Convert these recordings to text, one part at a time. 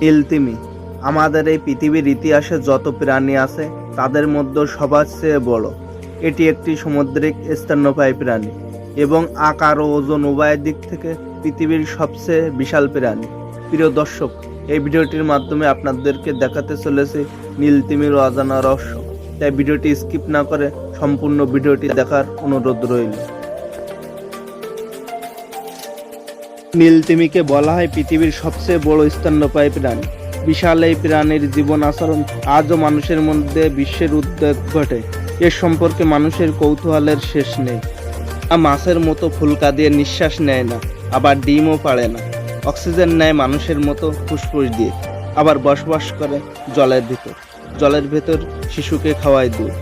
নীলতিমি আমাদের এই পৃথিবীর ইতিহাসে যত প্রাণী আছে, তাদের মধ্যে সবার চেয়ে বড়। এটি একটি সামুদ্রিক স্তন্যপায়ী প্রাণী এবং আকার ও ওজন উভয়ের দিক থেকে পৃথিবীর সবচেয়ে বিশাল প্রাণী। প্রিয় দর্শক, এই ভিডিওটির মাধ্যমে আপনাদেরকে দেখাতে চলেছে নীলতিমির অজানা রহস্য। তাই ভিডিওটি স্কিপ না করে সম্পূর্ণ ভিডিওটি দেখার অনুরোধ রইল। নীলতিমিকে বলা হয় পৃথিবীর সবচেয়ে বড় স্তন্যপায়ী প্রাণী। বিশাল এই প্রাণীর জীবন আচরণ আজও মানুষের মধ্যে বিশ্বের উদ্বেগ ঘটে। এর সম্পর্কে মানুষের কৌতূহলের শেষ নেই। মাছের মতো ফুলকা দিয়ে নিঃশ্বাস নেয় না, আবার ডিমও পাড়ে না। অক্সিজেন নেয় মানুষের মতো ফুসফুস দিয়ে, আবার বসবাস করে জলের ভিতর। জলের ভেতর শিশুকে খাওয়ায় দুধ।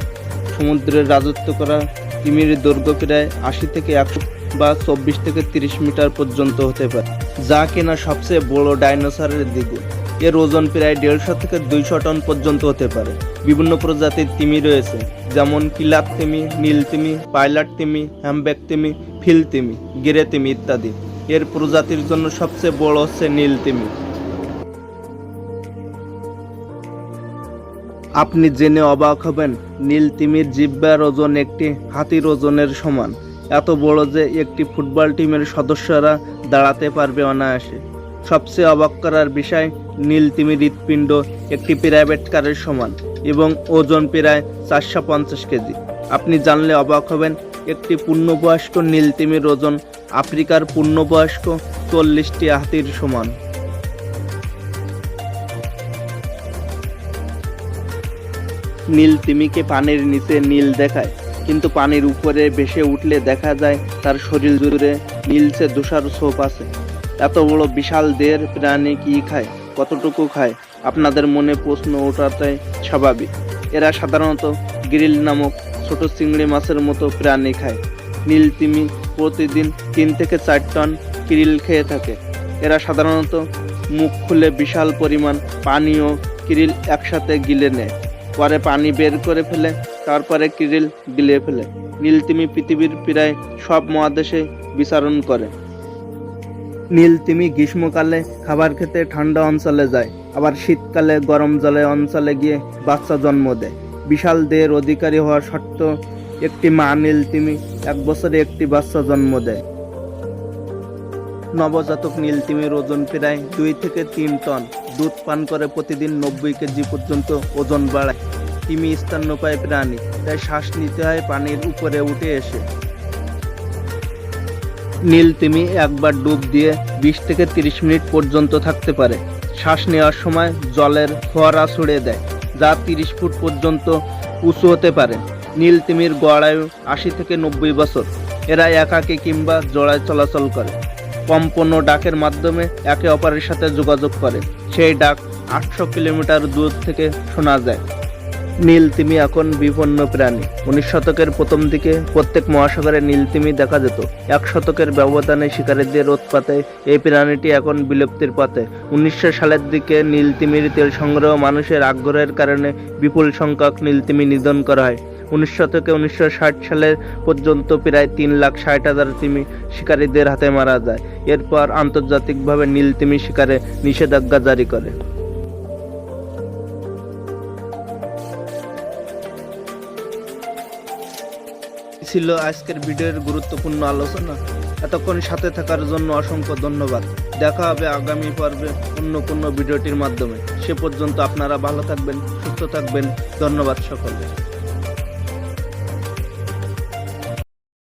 সমুদ্রের রাজত্ব করা তিমির দৈর্ঘ্য প্রায় আশি থেকে একশো বা চব্বিশ থেকে তিরিশ মিটার পর্যন্ত হতে পারে, যা কিনা সবচেয়ে বড় ডাইনোসরের দ্বিগুণ। এর ওজন প্রায় দেড়শো থেকে দুইশো টন পর্যন্ত হতে পারে। বিভিন্ন প্রজাতির তিমি রয়েছে, যেমন কিলার তিমি, নীল তিমি, পাইলাট তিমি হ্যামব্যাক তিমি, ফিল তিমি, গিরে তিমি ইত্যাদি। এর প্রজাতির জন্য সবচেয়ে বড় হচ্ছে নীল তিমি। আপনি জেনে অবাক হবেন, নীল তিমির জিব্বার ওজন একটি হাতির ওজনের সমান। এত বড় যে একটি ফুটবল টিমের সদস্যরা দাঁড়াতে পারবে অনায়াসে। সবচেয়ে অবাক করার বিষয়, নীল তিমির হৃৎপিণ্ড একটি প্রাইভেট কারের সমান এবং ওজন প্রায় চারশো পঞ্চাশ কেজি। আপনি জানলে অবাক হবেন, একটি পূর্ণবয়স্ক নীল তিমির ওজন আফ্রিকার পূর্ণবয়স্ক চল্লিশটি হাতির সমান। নীল তিমিকে পানির নিচে নীল দেখায়। কিন্তু পানির উপরে ভেসে উঠলে দেখা যায় তার শরীর জুড়ে নীলচে তুষার ছোপ আছে। এত বড় বিশাল দেহের প্রাণী কি খায়? কতটুকু খায়? আপনাদের মনে প্রশ্ন ওঠাটাই স্বাভাবিক। এরা সাধারণত গ্রিল নামক ছোট চিংড়ি মাছের মতো প্রাণী খায়। নীল তিমি প্রতিদিন তিন থেকে চার টন কিরিল খেয়ে থাকে। এরা সাধারণত মুখ খুলে বিশাল পরিমাণ পানি ও কিরিল একসাথে গিলে নেয়। পরে পানি বের করে ফেলে তারপরে কিরিল গিলে ফেলে। নীলতিমি পৃথিবীর প্রায় সব মহাদেশে বিচরণ করে। নীলতিমি গ্রীষ্মকালে খাবার খেতে ঠান্ডা অঞ্চলে যায়, আবার শীতকালে গরম জলে অঞ্চলে গিয়ে বাচ্চা জন্ম দেয়। বিশাল দেহের অধিকারী হওয়া সত্ত্বেও একটি মা নীলতিমি এক বছরে একটি বাচ্চা জন্ম দেয়। নবজাতক নীলতিমির ওজন প্রায় দুই থেকে তিন টন। দুধ পান করে প্রতিদিন নব্বই কেজি পর্যন্ত ওজন বাড়ায়। তিমি স্তন্যপায়ী প্রাণী, তাই শ্বাস নিতে হয় পানির উপরে উঠে এসে। নীল তিমি একবার ডুব দিয়ে বিশ থেকে তিরিশ মিনিট পর্যন্ত থাকতে পারে। শ্বাস নেওয়ার সময় জলের ফোয়ারা ছুড়ে দেয়, যা তিরিশ ফুট পর্যন্ত উঁচু হতে পারে। নীল তিমির গড়ায়ু আশি থেকে নব্বই বছর। এরা একাকী কিংবা জোড়ায় চলাচল করে। কম্পন ডাকের মাধ্যমে একে অপরের সাথে যোগাযোগ করে। সেই ডাক আটশো কিলোমিটার দূর থেকে শোনা যায়। নীল তিমি এখন বিপন্ন প্রাণী। উনিশ শতকের প্রথম দিকে প্রত্যেক মহাসাগরে নীল তিমি দেখা যেত। এক শতকের ব্যবধানে শিকারীদের উৎপাতে এই প্রাণীটি এখন বিলুপ্তির পথে। উনিশশো সালের দিকে নীল তিমির তেল সংগ্রহ মানুষের আগ্রহের কারণে বিপুল সংখ্যক নীল তিমি নিধন করা হয়। উনিশ শতকে উনিশশো ষাট সালের পর্যন্ত প্রায় তিন লাখ ষাট হাজার তিমি শিকারীদের হাতে মারা যায়। এরপর আন্তর্জাতিকভাবে নীল তিমি শিকারে নিষেধাজ্ঞা জারি করে। ছিল আজকের ভিডিওর গুরুত্বপূর্ণ আলোচনা। এতক্ষণ সাথে থাকার জন্য অসংখ্য ধন্যবাদ। দেখা হবে আগামী পর্বে অন্য কোনো ভিডিওটির মাধ্যমে। সে পর্যন্ত আপনারা ভালো থাকবেন, সুস্থ থাকবেন। ধন্যবাদ সকলকে।